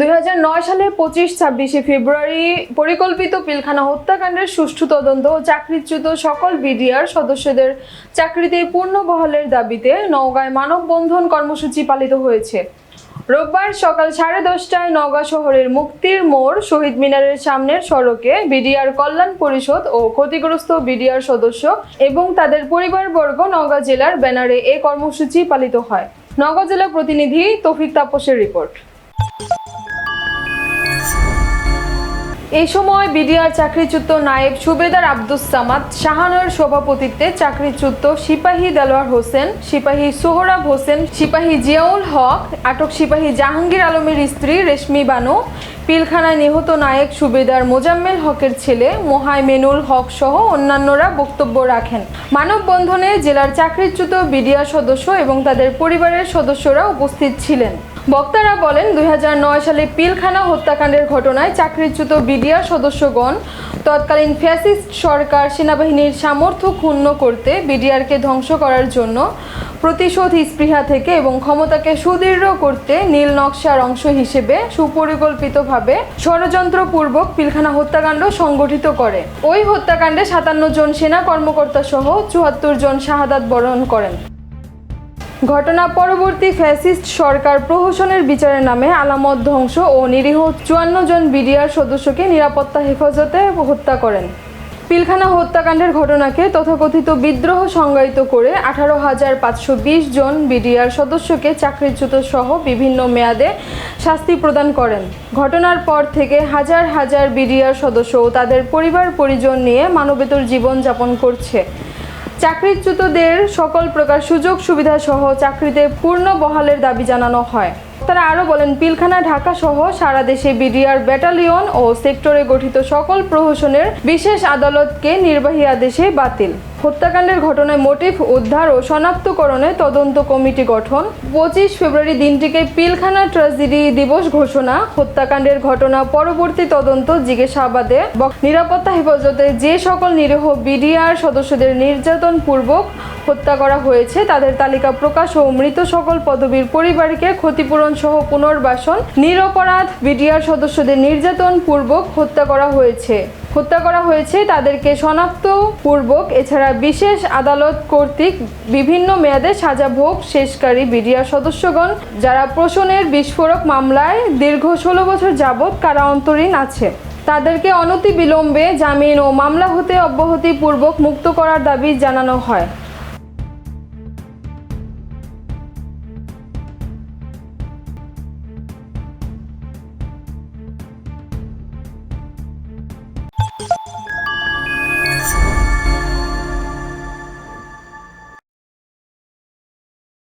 দুই সালে পঁচিশ, ছাব্বিশে ফেব্রুয়ারি পরিকল্পিত পিলখানা হত্যাকাণ্ডের সুষ্ঠু তদন্ত ও চাকরিচ্যুত সকল বিডিআর সদস্যদের চাকরিতে পূর্ণ বহালের দাবিতে নওগাঁয় মানববন্ধন কর্মসূচি পালিত হয়েছে। রোববার সকাল সাড়ে দশটায় নওগাঁ শহরের মুক্তির মোড় শহীদ মিনারের সামনের সড়কে বিডিআর কল্যাণ পরিষদ ও ক্ষতিগ্রস্ত বিডিআর সদস্য এবং তাদের পরিবারবর্গ নওগাঁ জেলার ব্যানারে এ কর্মসূচি পালিত হয়। নওগাঁ জেলা প্রতিনিধি তৌফিক তাপসের রিপোর্ট। এই সময় বিডিআর চাকরিচ্যুত নায়েব সুবেদার আব্দুস সামাদ শাহানের সভাপতিত্বে চাকরিচ্যুত সিপাহী দেলোয়ার হোসেন, সিপাহী সোহরাব হোসেন, সিপাহী জিয়াউল হক, আটক সিপাহী জাহাঙ্গীর আলমের স্ত্রী রেশমি বানু, পিলখানায় নিহত নায়েক সুবেদার মোজাম্মেল হকের ছেলে মোহাইমেনুল হক সহ অন্যান্যরা বক্তব্য রাখেন। মানববন্ধনে জেলার চাকরিচ্যুত বিডিআর সদস্য এবং তাদের পরিবারের সদস্যরা উপস্থিত ছিলেন। বক্তারা বলেন, দুই হাজার নয় সালে পিলখানা হত্যাকাণ্ডের ঘটনায় চাকরিচ্যুত বিডিআর সদস্যগণ তৎকালীন ফ্যাসিস্ট সরকার সেনাবাহিনীর সামর্থ্য ক্ষুণ্ণ করতে বিডিআরকে ধ্বংস করার জন্য প্রতিশোধ স্পৃহা থেকে এবং ক্ষমতাকে সুদৃঢ় করতে নীল নকশার অংশ হিসেবে সুপরিকল্পিতভাবে ষড়যন্ত্রপূর্বক পিলখানা হত্যাকাণ্ড সংগঠিত করে। ওই হত্যাকাণ্ডে সাতান্ন জন সেনা কর্মকর্তা সহ চুয়াত্তর জন শাহাদাত বরণ করেন। ঘটনা পরবর্তী ফ্যাসিস্ট সরকার প্রহসনের বিচারের নামে আলামত ধ্বংস ও নিরীহ চুয়ান্ন জন বিডিআর সদস্যকে নিরাপত্তা হেফাজতে হত্যা করেন। পিলখানা হত্যাকাণ্ডের ঘটনাকে তথাকথিত বিদ্রোহ সংজ্ঞায়িত করে আঠারো হাজার পাঁচশো বিশ জন বিডিআর সদস্যকে চাকরিচ্যুত সহ বিভিন্ন মেয়াদে শাস্তি প্রদান করেন। ঘটনার পর থেকে হাজার হাজার বিডিআর সদস্য ও তাদের পরিবার পরিজন নিয়ে মানবেতর জীবন যাপন করছে। চাকরিচ্যুতদের সকল প্রকার সুযোগ সুবিধা সহ চাকরিতে পূর্ণ বহালের দাবি জানানো হয়। তারা আরও বলেন, পিলখানা, ঢাকা সহ সারা দেশে বিডিআর ব্যাটালিয়ন ও সেক্টরে গঠিত সকল প্রহসনের বিশেষ আদালতকে নির্বাহী আদেশে বাতিল। হত্যাকাণ্ডের ঘটনায় মোটিভ উদ্ধার ও শনাক্তকরণে তদন্ত কমিটি গঠন। পঁচিশ ফেব্রুয়ারি দিনটিকে পিলখানা ট্রাজেডি দিবস ঘোষণা। হত্যাকাণ্ডের ঘটনা পরবর্তী তদন্ত জিজ্ঞাসাবাদে। নিরাপত্তা হেফাজতে যে সকল নিরীহ বিডিআর সদস্যদের নির্যাতন পূর্বক হত্যা করা হয়েছে, তাদের তালিকা প্রকাশ ও মৃত সকল পদবীর পরিবারকে ক্ষতিপূরণ সহ পুনর্বাসন। নিরপরাধ বিডিআর সদস্যদের নির্যাতন পূর্বক হত্যা করা হয়েছে। হত্যা করা হয়েছে, তাদেরকে শনাক্ত, পূর্বক, এছাড়া বিশেষ আদালত কর্তৃক বিভিন্ন মেয়াদে সাজা ভোগ শেষকারী বিডিআর সদস্যগণ, যারা প্রশনের বিস্ফোরক মামলায় দীর্ঘ ষোলো বছর যাবৎ কারা অন্তরীণ আছে। তাদেরকে অনতি বিলম্বে জামিন ও মামলা হতে অব্যাহতিপূর্বক মুক্ত করার দাবি জানানো হয়।